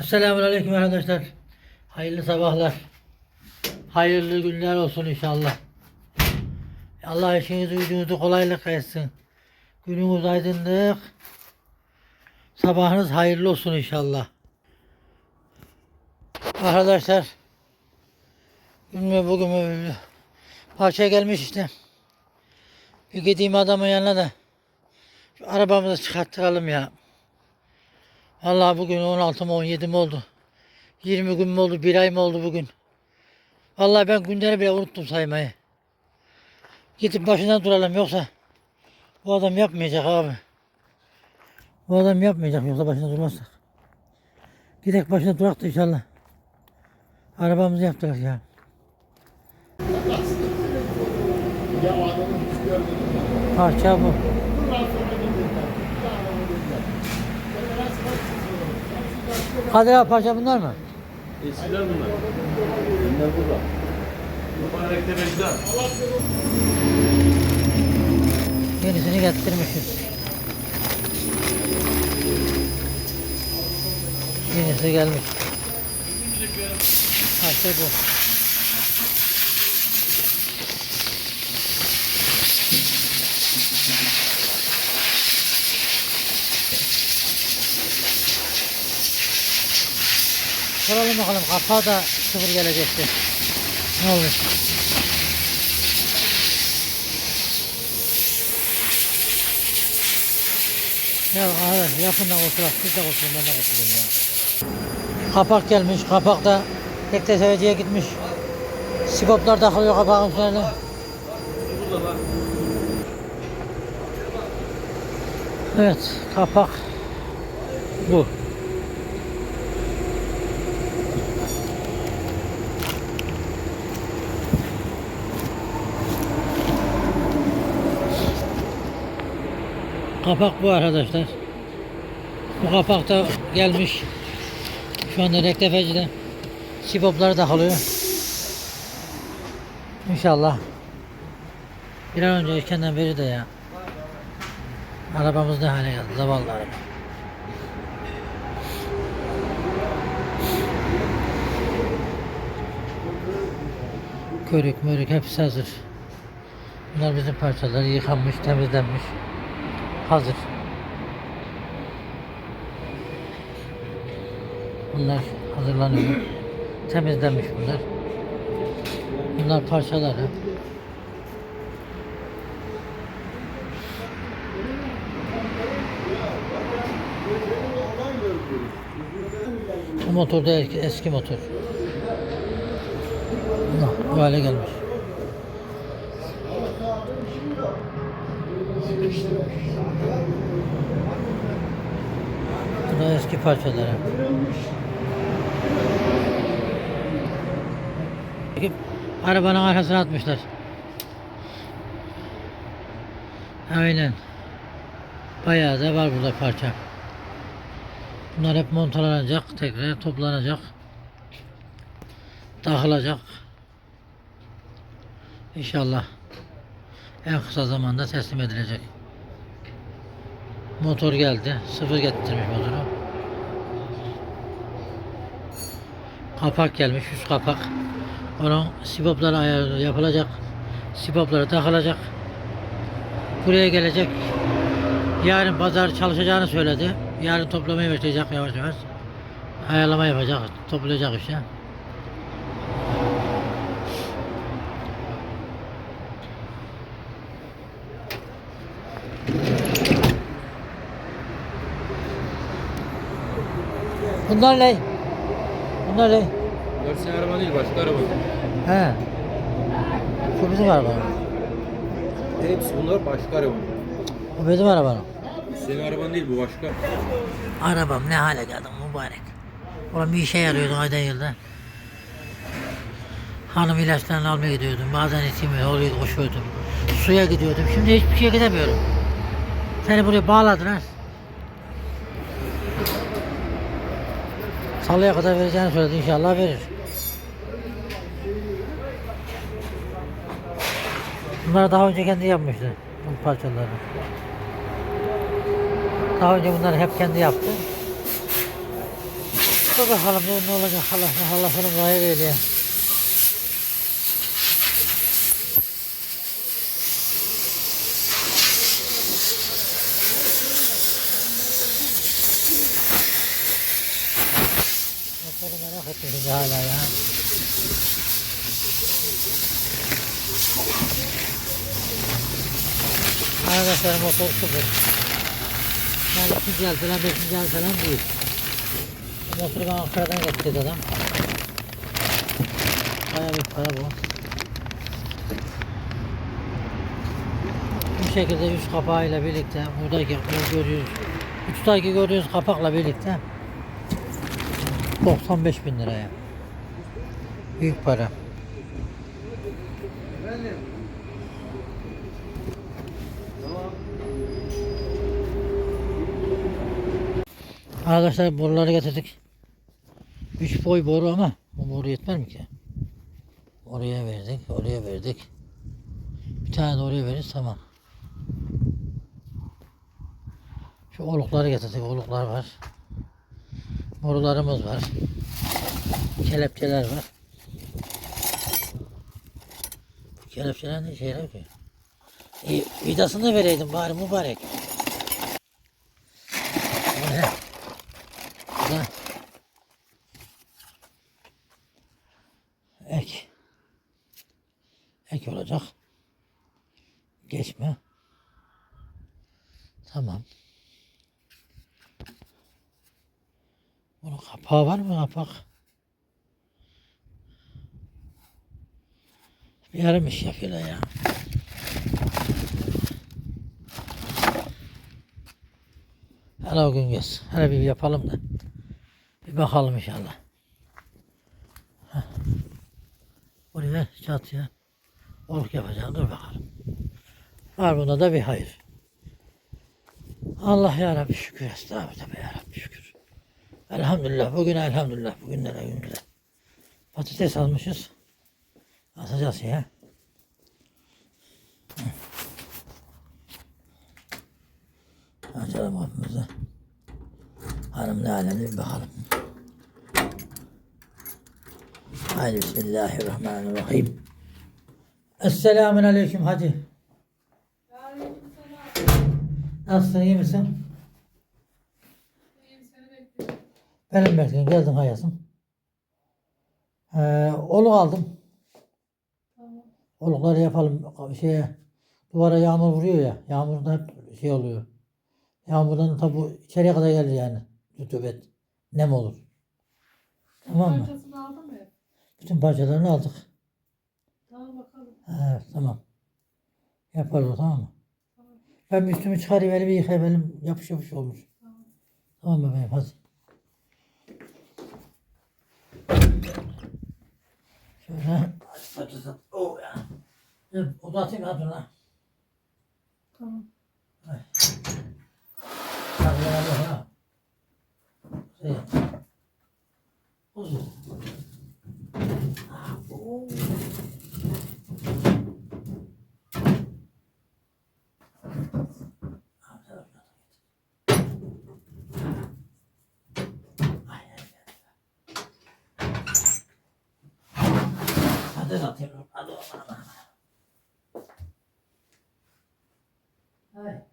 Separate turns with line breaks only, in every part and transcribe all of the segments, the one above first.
Esselamu Aleyküm arkadaşlar. Hayırlı sabahlar. Hayırlı günler olsun inşallah. Allah işinizi gücünüzü kolaylık etsin. Gününüz aydınlık. Sabahınız hayırlı olsun inşallah. Arkadaşlar. Bugün mü bugün mü parçaya gelmiş işte. Bir gideyim adamın yanına da şu arabamızı çıkarttıralım ya. Vallahi bugün 16 mı 17 mi oldu? 20 gün mü oldu? Bir ay mı oldu bugün? Vallahi ben günleri bile unuttum saymayı. Gidip başından duralım yoksa bu adam yapmayacak abi. Bu adam yapmayacak yoksa başına durmazsak. Gidek başına durak da inşallah. Arabamızı yaptılar ya. Parça bu. Kadir abi parça bunlar mı?
Eskiler bunlar. Bunlar burada. Mübarek tebecler.
Yenisini getirmişiz. Yenisi gelmiş. Parça bu. Soralım bakalım kapağı da sıfır gelecekti. Ne olur? Ya abi yapın da kurtulak, siz de kurtulun, ben de kurtulayım ya. Kapak gelmiş, kapak da tek seveciye gitmiş. Sigoplar takılıyor kapağın üstüne. Evet, kapak bu. Kapak bu arkadaşlar. Bu kapak da gelmiş. Şu anda rektefecide. Sipopları takılıyor. İnşallah. Bir an önce erkenden beri de ya. Arabamız ne hale geldi. Zavallı araba. Körük mörük hepsi hazır. Bunlar bizim parçalar yıkanmış, temizlenmiş. Hazır. Bunlar hazırlanıyor. Temizlenmiş bunlar. Bunlar parçaları. Bu motor da eski, motor. Bu hale gelmiş. Bu da eski parçaları. Arabanın arkasına atmışlar. Aynen. Bayağı da var burada parça. Bunlar hep montalanacak, tekrar toplanacak. Takılacak. İnşallah en kısa zamanda teslim edilecek. Motor geldi. Sıfır getirmiş motoru. Kapak gelmiş. Üst kapak. Onun sipopları ayarı yapılacak. Sipopları takılacak. Buraya gelecek. Yarın pazar çalışacağını söyledi. Yarın toplamayı başlayacak yavaş yavaş. Ayarlama yapacak. Toplayacak işte. Bunlar ne? Bunlar ne?
Bunlar senin araba değil başka araba.
He. Bu bizim araba.
Hepsi bunlar başka araba.
Bu bizim araba.
Senin araban değil bu başka.
Arabam ne hale geldi mübarek. Ulan bir işe yarıyordu ayda yılda. Hanım ilaçlarını almaya gidiyordum. Bazen itimi oluyordu, koşuyordum. Suya gidiyordum. Şimdi hiçbir şeye gidemiyorum. Seni buraya bağladılar. Salıya kadar vereceğini söyledi. İnşallah verir. Bunlar daha önce kendi yapmıştı. Bu parçaları. Daha önce bunları hep kendi yaptı. Dur bakalım ne, olacak Allah Allah bunu hayır eyle. Motoru merak ettim şimdi hala ya. Motor sıfır. Yani ikinci el falan, beşinci el falan değil. Motoru ben Ankara'dan getirdi adam. Bayağı bir para bu. Bu şekilde üst kapağıyla birlikte buradaki bu görüyoruz. Uçtaki gördüğünüz kapakla birlikte 95 bin liraya. Büyük para. Arkadaşlar boruları getirdik. 3 boy boru ama bu boru yetmez mi ki? Oraya verdik, oraya verdik. Bir tane de oraya veririz tamam. Şu olukları getirdik, oluklar var. Borularımız var. Kelepçeler var. Kelepçeler ne işe yarar ki? E, vidasını vereydim bari mübarek. Bu ne? Bu da ek. Ek olacak. Geçme. Tamam. Bunun kapağı var mı kapak? Bir yarım iş yapıyorlar ya. Hele o gün göz. Hele bir yapalım da. Bir bakalım inşallah. Heh. Buraya çatıya oluk yapacağım. Dur bakalım. Var bunda da bir hayır. Allah ya Rabbi şükür. Estağfurullah ya Rabbi şükür. Elhamdülillah. Bugün elhamdülillah. Bugünlere günlere. Patates almışız. Atacağız ya. Açalım kapımızı. Hanım ne alemde bir bakalım. Haydi Bismillahirrahmanirrahim. Esselamun Aleyküm Hacı. Nasılsın iyi misin? Benim bekliyorum geldin hayatım. Ee, oluk aldım. Olukları yapalım şeye duvara yağmur vuruyor ya. Yağmurda hep şey oluyor. Yağmurdan tabi içeriye kadar gelir yani. Rutubet. Nem olur. Tamam mı?
Parçasını aldın mı?
Bütün parçalarını aldık.
Tamam bakalım.
Evet tamam. Yaparız tamam mı? Ben bir üstümü çıkarayım elimi yıkayayım elim yapış yapış olmuş.
Tamam.
Tamam bebeğim hadi. Şöyle. Açacağız. Oh ya. Dur, Uzatayım ha dur lan.
Tamam.
Hadi hadi ha. Şey. Uzun. Ah, oh. Hadi atayım. Hadi aman aman. Hay.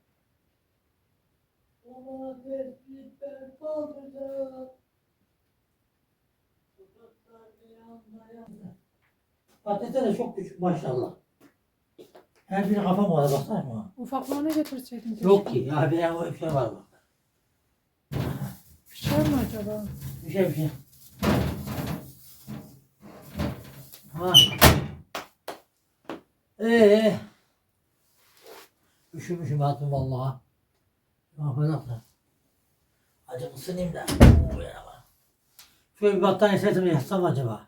Patatesler de çok küçük maşallah. Her biri kafam var baksana şuna.
Ufaklarına getirseydin. keşke.
Yok ki ya bir tane şey var bak.
Pişer mi acaba?
Bir şey bir şey. Ha. Ee. Üşümüşüm hatım vallahi. Ne Acı ısınayım da. Oo, ya bak. Şöyle bir battaniye sırtımı yatsam acaba?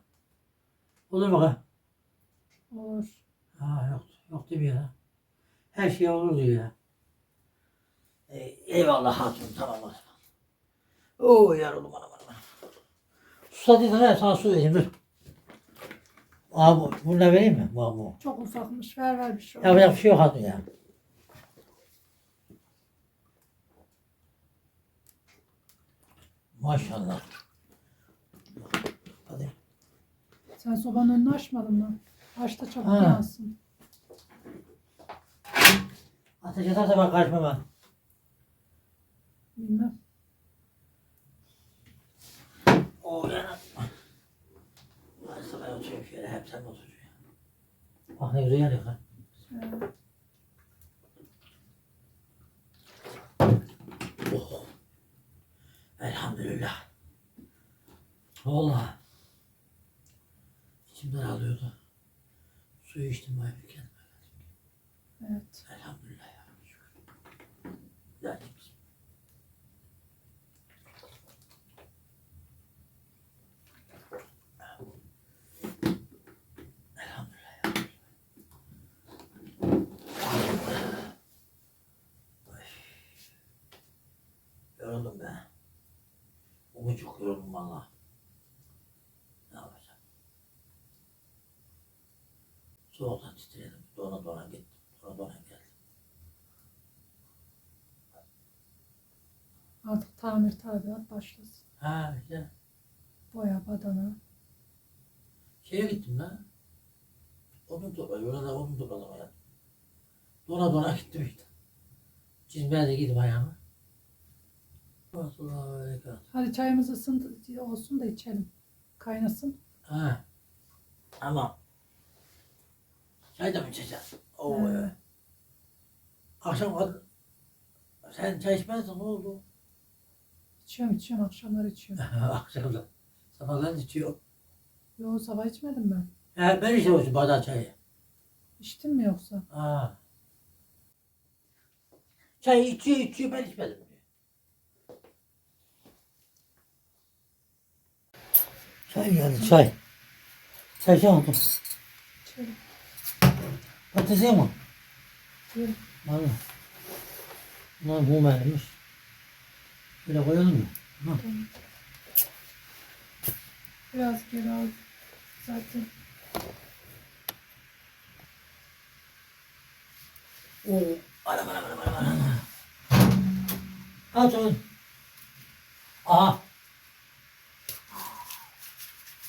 Olur mu? kız?
Olur.
Ha yok. Yok değil mi ya? Her şey olur diyor ya. Ey, eyvallah hatun tamam o zaman. Oo yarıldım anam anam. Susadıysan ver sana su vereyim dur. Abi bunu da vereyim mi? Bu, bu.
Çok ufakmış. Ver ver bir şey.
Yapacak bir şey yok hatun ya. Maşallah.
Sen sobanın önünü açmadın mı? Aç da çabuk
Ha.
yansın.
Ateş ederse bak kaçma ben.
Bilmem.
O yana. Ben sana oturuyorum şöyle hep sen oturuyorsun. Bak ne güzel yanıyor ha.
Ee,
Oh. Elhamdülillah. Vallahi. İçimden alıyordu. Suyu içtim bayağı bir kendime.
evet.
Elhamdülillah ya. Şükür. Güzel çıkmış. Elhamdülillah ya. Ay. Yoruldum be. Yoruldum valla. Ne yapacağım? Soğuktan titredim. Dona dona gittim. Dona dona geldim.
Artık tamir tadilat başlasın.
Ha işte
Boya, badana.
şeye gittim lan. Odun topladım. Orada odun topladım hayatım. Dona dona gittim işte. Çizmeye de gidip ayağıma.
Hadi çayımız ısındı olsun da içelim. Kaynasın.
Ha. Ama çay da mı içeceğiz? Oo,
He.
evet. Akşam kadın sen çay içmezsen ne oldu?
İçiyorum içiyorum akşamlar içiyorum.
Akşam da sabahdan içiyor.
Yo sabah içmedim ben.
He, ben içiyorum bardak çayı.
İçtin mi yoksa?
Ha. Çay içiyor içiyor ben içmedim diyor. Çay geldi çay. Çay şey oldu. Patates yok mu?
Yiyelim.
Valla. Bunlar bu vermiş. Şöyle koyalım mı? Hı.
Tamam. Biraz geri al. Zaten
Oo. Anam anam anam anam. Al çoğun. Aha.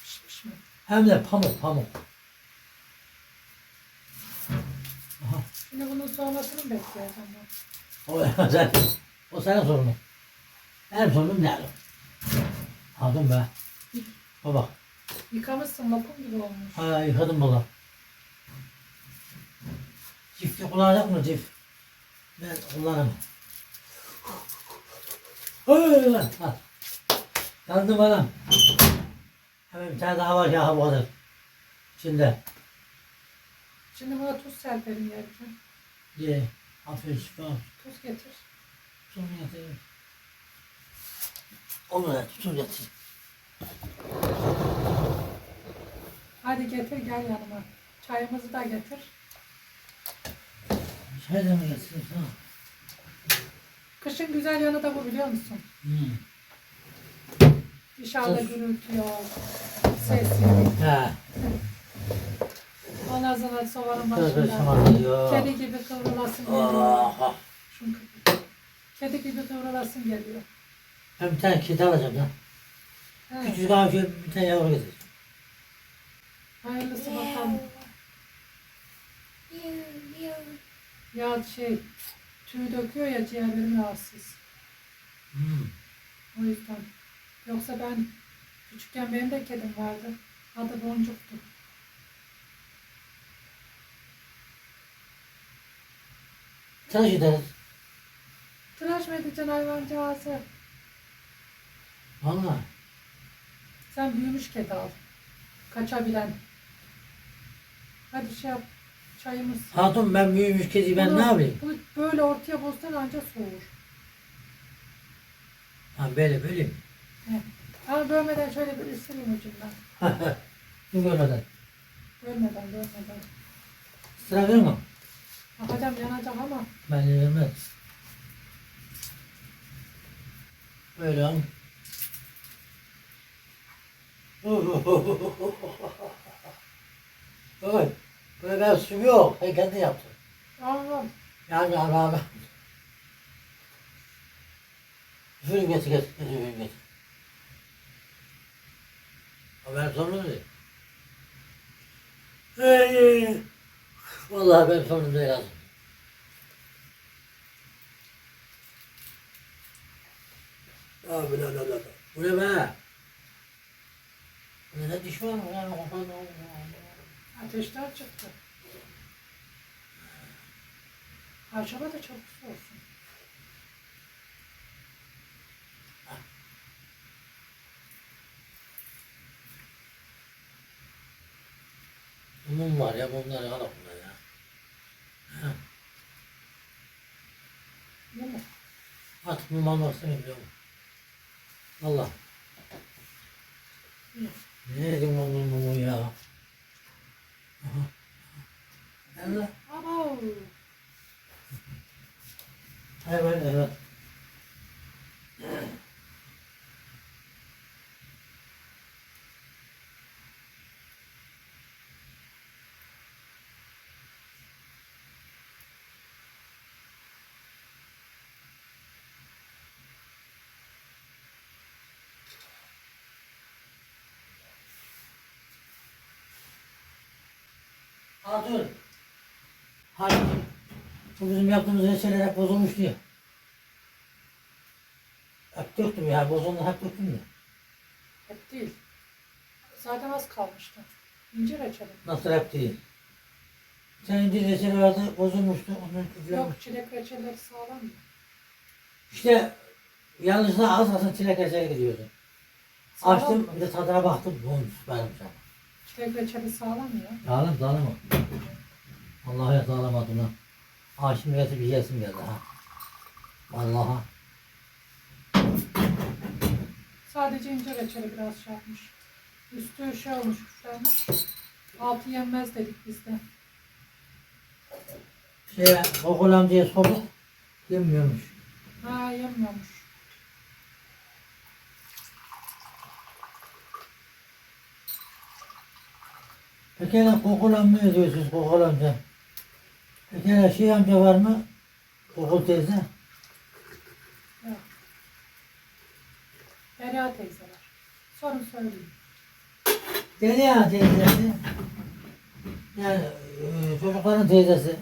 pişmiş mi?
Hem de pamuk pamuk.
Şimdi bunun soğumasını mı bekleyeceğim ben?
O, sen, o senin sorunun. Benim sorunum ne? Aldım be. Baba.
Yıkamışsın lokum gibi olmuş.
Ha yıkadım valla. Çifti kullanacak mı çift? Ben kullanamam. Hey lan. Yandım bana. Hemen bir tane daha var ya kadar. İçinde.
Şimdi buna tuz serpelim yerken.
Ye. Aferin şifa.
Tuz getir.
Tuz getir. Onu da tuz getir.
Hadi getir gel yanıma. Çayımızı da getir.
Çay da mı sana?
Kışın güzel yanı da bu biliyor musun?
Hmm.
Dışarıda gürültü yok. Ses yok.
Ha.
Ondan sonra sobanın başında. Kedi gibi kıvrılasın geliyor.
Ah.
Şunu kıvır. Kedi gibi kıvrılasın geliyor.
Ben bir tane kedi alacağım lan.
He,
Küçücük ağaç bir tane yavru getir.
hayırlısı bakalım. Ya şey tüy döküyor ya ciğerlerim rahatsız.
Hmm.
O yüzden. Yoksa ben küçükken benim de kedim vardı. Adı Boncuk'tu.
Tıraş ederiz.
Tıraş mı edeceksin hayvancağızı?
Valla.
Sen büyümüş kedi al. Kaçabilen. Hadi şey yap. Çayımız.
Hatun ben büyümüş kedi ben
Bunu-
ne yapayım?
Bunu böyle ortaya bozsan anca soğur.
Ha böyle böyle mi?
Ama bölmeden şöyle bir ısırayım ucundan.
Bu görmeden.
Bölmeden bölmeden.
Sıra vermem.
Bakacağım yanacak ama.
Ben vermem. Böyle al. Oy. Böyle ben su yok. Ben kendi yaptım.
Allah.
Yani abi. Üfürüm getir getir. Üfürüm getir. Ben değil. Hey. Vallahi ben sonunda yazdım. Abi la la la. Bu ne be? Bu ne diş var mı? Yani
Ateşler çıktı. Parçala da çok olsun.
Mum var ya mumları al bunlar ya. At mum almak istemiyorum biliyor musun? Allah.
İyi.
Ne dedim mumu ya? Aha. Allah.
Abo.
Evet evet. Hatun. Hatun. Bu bizim yaptığımız reçeler hep bozulmuş diye. Hep döktüm ya, bozuldu hep döktüm ya.
Hep değil. Zaten az kalmıştı. İncir reçeli.
Nasıl hep değil. Senin bir reçeli vardı, bozulmuştu, onu küfürlemiş.
Yok çilek reçelleri sağlam mı?
İşte yanlışlıkla az kalsın çilek reçeli gidiyordu.
Sağlam
Açtım,
mı?
bir de tadına baktım, bu süpermiş ama.
Çilek reçeli sağlam ya.
Sağlam, sağlam o. Vallahi ya sağlam adına. Şimdi getir bir yesim geldi ha. Vallahi.
Sadece incir reçeli biraz şey yapmış. Üstü şey olmuş, küflenmiş. Altı yenmez dedik biz de.
Şeye, okul amcaya sorduk, yemiyormuş.
Ha yemiyormuş.
Peki hele kokul amca diyorsunuz kokul amca? Hele şey amca var mı? Kokul teyze.
Yok. Derya teyze var. Sorun söyleyeyim.
Derya teyzesi. Yani e, çocukların teyzesi.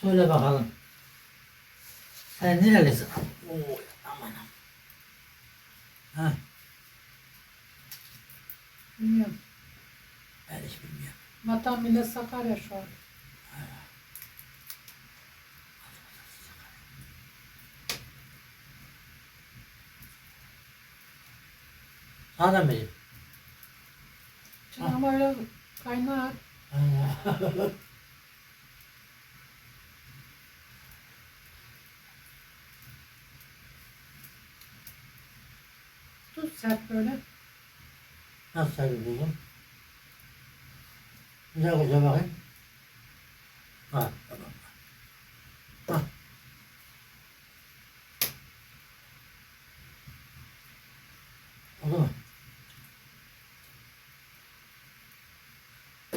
Söyle bakalım. Sen nerelisin? Oo, aman aman. Ha,
Bilmiyorum. Vatan millet Sakarya şu an.
Sana mı
ama öyle kaynar. Tut sert böyle.
Nasıl saygı buldun? Güzel güzel bakayım. Ha, tamam. Ha. Oldu mu?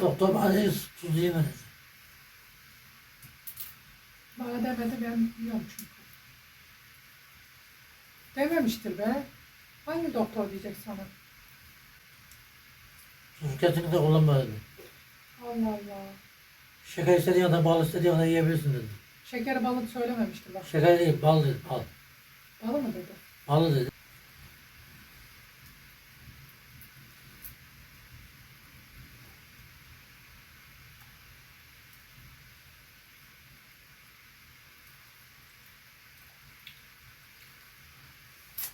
Doktor bana tuz yemedi.
Bana demedi ben yiyorum çünkü. Dememiştir be. Hangi doktor diyecek sana?
Tuz kesinlikle kullanma dedi.
Allah Allah.
Şeker istediğin kadar, bal istediğin kadar yiyebilirsin dedi.
Şeker balık söylememiştir bak.
Şeker değil, bal dedi, bal.
Balı mı dedi?
Balı dedi.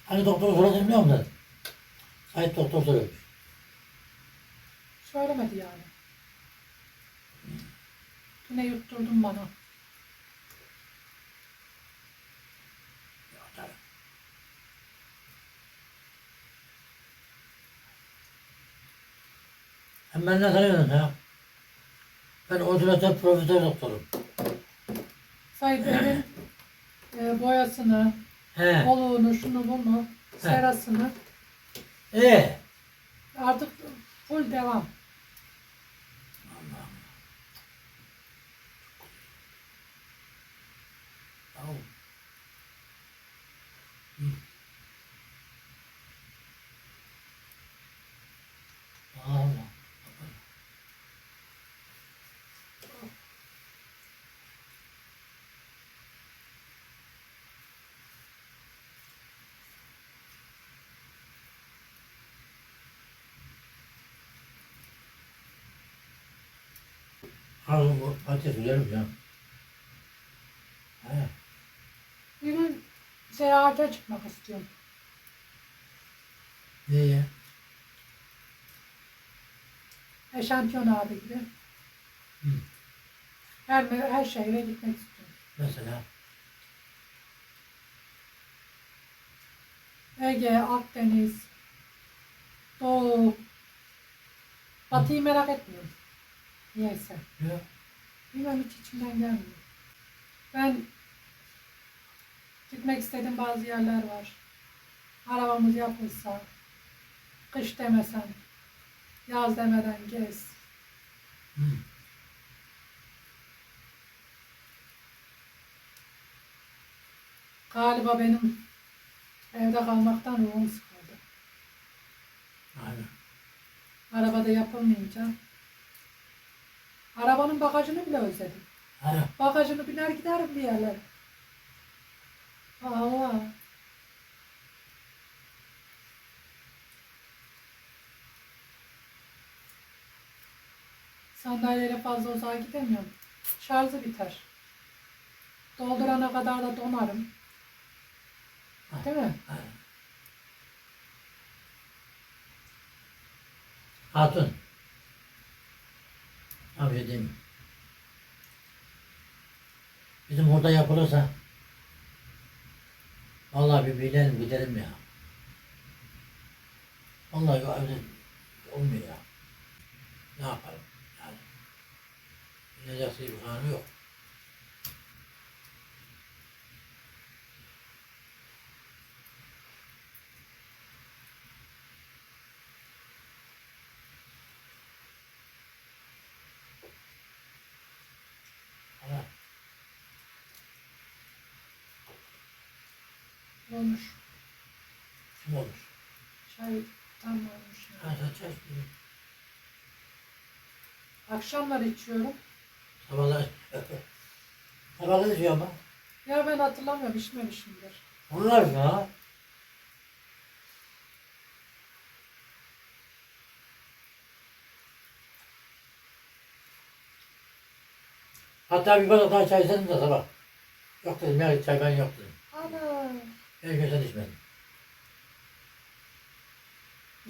Hani doktor soracağım biliyor musun? Sait doktor soruyormuş.
Söylemedi yani. Yine yutturdun bana.
Hem ben ne tanıyorsun ya? Ben ordinatör profesör doktorum.
Sayın evin e, boyasını,
He.
oluğunu, şunu bunu, serasını
Ee,
artık full devam.
Tamam. Allah. Bu patates güzelmiş ya. He.
Bir gün seyahate çıkmak istiyorum.
Niye?
Eşantiyon abi gibi.
Hı.
Her, her şehre gitmek istiyorum.
Mesela.
Ege, Akdeniz, Doğu. Batı'yı merak etmiyorum. Niyeyse.
Ya.
Bilmem hiç içimden gelmiyor. Ben gitmek istediğim bazı yerler var. Arabamız yapılsa, kış demesen, yaz demeden gez.
Hı.
Galiba benim evde kalmaktan ruhum sıkıldı.
Aynen.
Arabada yapılmayınca. Arabanın bagajını bile özledim.
He.
Bagajını biner giderim bir yerlere. Allah. Sandalyeyle fazla uzağa gidemiyorum. Şarjı biter. Doldurana kadar da donarım. Değil mi?
Hatun. Şey mi? Bizim orada yapılırsa vallahi bir bilelim gidelim ya. Vallahi evde olmuyor ya. Ne yapalım yani. Gidecek bir kanı yok. Ama
Olmuş.
kim olmuş?
Çay tam olmuş.
Ha sen çay içtin.
Akşamları içiyorum.
Sabahlar Sabahlar içiyor ama.
Ya ben hatırlamıyorum içmemişimdir.
Onlar ya. Hatta bir bardak daha çay istedim de sabah. Yok dedim ya çay ben yok dedim.
Ana.
Her gün sen içmedin.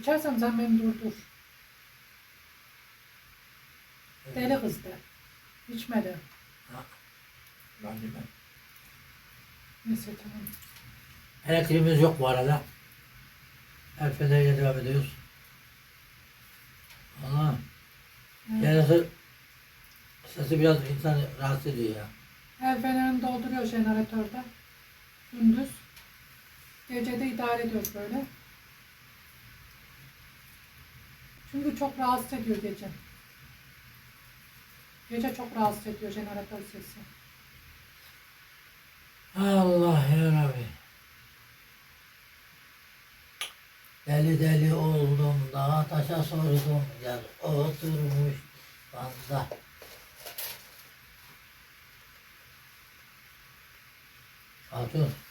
İçersem sen beni durdur. Deli kız de. İçmedi.
Ben bilmem.
Neyse tamam.
Elektriğimiz yok bu arada. El feneriyle devam ediyoruz. Allah.
Evet.
Yani sesi biraz insan rahatsız ediyor ya.
El fenerini dolduruyor jeneratörde. Gündüz. Gece de idare ediyoruz böyle. Çünkü çok rahatsız ediyor gece. Gece çok rahatsız ediyor jeneratör sesi.
Allah ya Rabbi. Deli deli oldum dağa taşa sordum yer oturmuş banda. Hatun.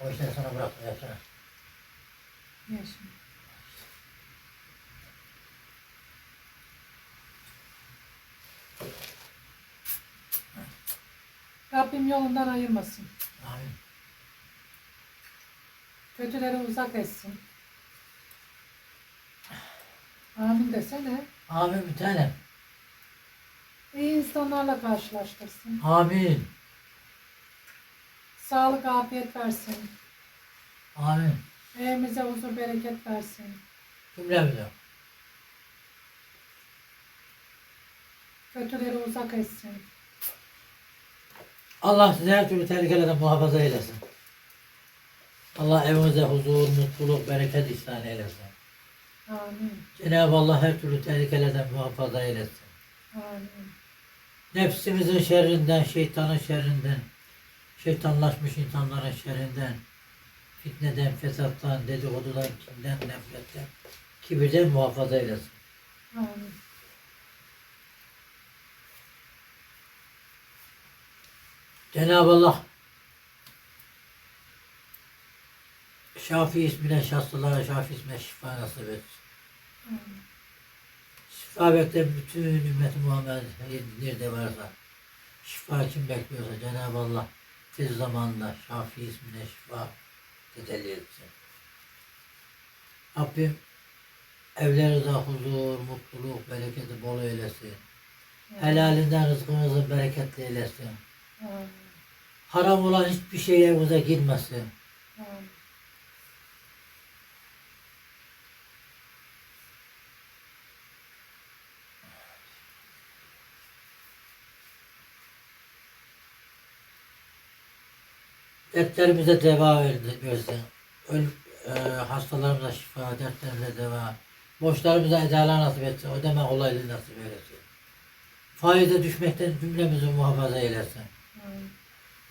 O işleri sana bıraktım yapsana.
Şimdi? Rabbim yolundan ayırmasın.
Amin.
Kötüleri uzak etsin. Amin desene.
Amin bir tanem.
İyi insanlarla karşılaştırsın.
Amin.
Sağlık, afiyet versin.
Amin.
Evimize huzur, bereket versin.
Cümlemize.
Kötüleri uzak etsin.
Allah sizi her türlü tehlikelerden muhafaza eylesin. Allah evinize huzur, mutluluk, bereket ihsan eylesin.
Amin.
Cenab-ı Allah her türlü tehlikelerden muhafaza eylesin.
Amin.
Nefsimizin şerrinden, şeytanın şerrinden, şeytanlaşmış insanların şerrinden, fitneden, fesattan, dedikodudan, kinden, nefretten, kibirden muhafaza eylesin.
Amin.
Cenab-ı Allah Şafi ismine şahsılara Şafi ismine şifa nasip etsin.
Amin.
Şifa bekleyen bütün ümmet Muhammed nerede varsa şifa kim bekliyorsa Cenab-ı Allah tez zamanda Şafi ismine şifa tecelli etsin. Rabbim evlerinizde huzur, mutluluk, bereketi bol eylesin. Helalinden rızkınızı bereketli eylesin.
Amin.
Haram olan hiçbir şey evinize girmesin.
Amin.
Dertlerimize deva verdi- versin. Öl, e, hastalarımıza şifa, dertlerimize deva. Borçlarımıza edalar nasip etsin. Ödeme kolaylığı nasip eylesin. Faize düşmekten cümlemizi muhafaza eylesin.
Amin.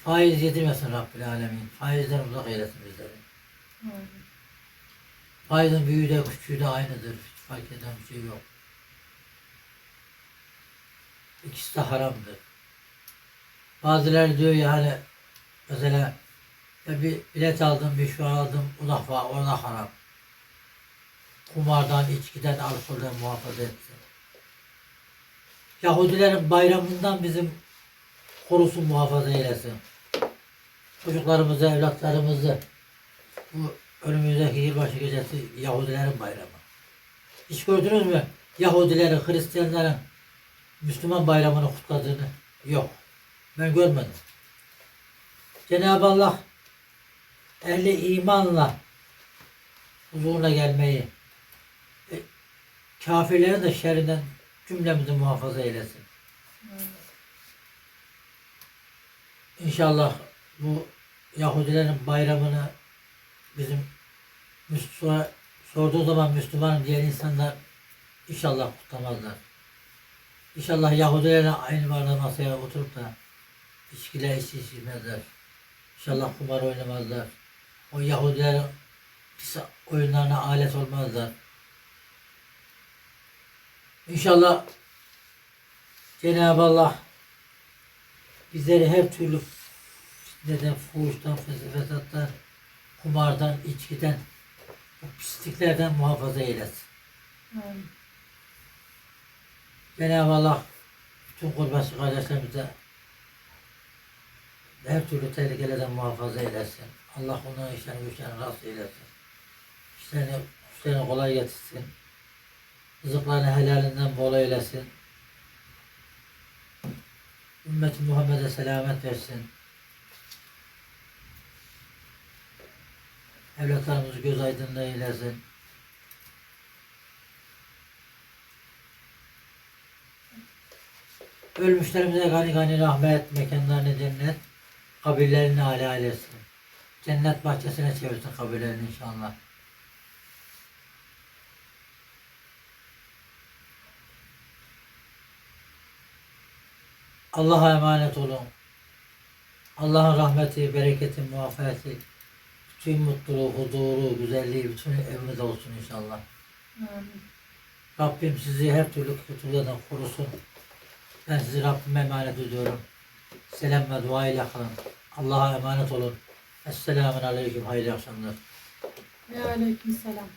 Faiz yedirmesin Rabbil Alemin. Faizden uzak eylesin bizleri.
Amin.
Faizin büyüğü de küçüğü de aynıdır. Hiç fark eden bir şey yok. İkisi de haramdır. Bazıları diyor ya hani mesela bir bilet aldım, bir şu aldım, o da, fa- o da haram. Kumardan, içkiden, alkolden muhafaza etsin. Yahudilerin bayramından bizim korusun muhafaza eylesin. Çocuklarımızı, evlatlarımızı bu önümüzdeki yılbaşı gecesi Yahudilerin bayramı. Hiç gördünüz mü? Yahudilerin, Hristiyanların Müslüman bayramını kutladığını? Yok. Ben görmedim. Cenab-ı Allah ehli imanla huzuruna gelmeyi e, kafirlerin de şerrinden cümlemizi muhafaza eylesin. İnşallah bu Yahudilerin bayramını bizim Müslüman sorduğu zaman Müslümanım diyen insanlar inşallah kutlamazlar. İnşallah Yahudilerle aynı barda masaya oturup da içkiler iç içmezler. İnşallah kumar oynamazlar. O Yahudilerin pis oyunlarına alet olmazlar. İnşallah Cenab-ı Allah bizleri her türlü fitneden, fuhuştan, fes- fesattan, kumardan, içkiden, bu pisliklerden muhafaza eylesin.
Amin.
Cenab-ı Allah bütün kurbaşı kardeşlerimize her türlü tehlikelerden muhafaza eylesin. Allah onların işlerini güçlerini rast eylesin. İşlerini, işlerini kolay getirsin. Rızıklarını helalinden bol eylesin. Ümmet Muhammed'e selamet versin. Evlatlarımızı göz aydınlığı eylesin. Ölmüşlerimize gani gani rahmet, mekanlarını cennet, kabirlerini âli eylesin. Cennet bahçesine çevirsin kabirlerini inşallah. Allah'a emanet olun. Allah'ın rahmeti, bereketi, muafiyeti, bütün mutluluğu, huzuru, güzelliği bütün evimizde olsun inşallah.
Amin.
Rabbim sizi her türlü kötülükten korusun. Ben sizi Rabbime emanet ediyorum. Selam ve dua ile kalın. Allah'a emanet olun. Esselamun Aleyküm. Hayırlı akşamlar.
Ve aleyküm selam.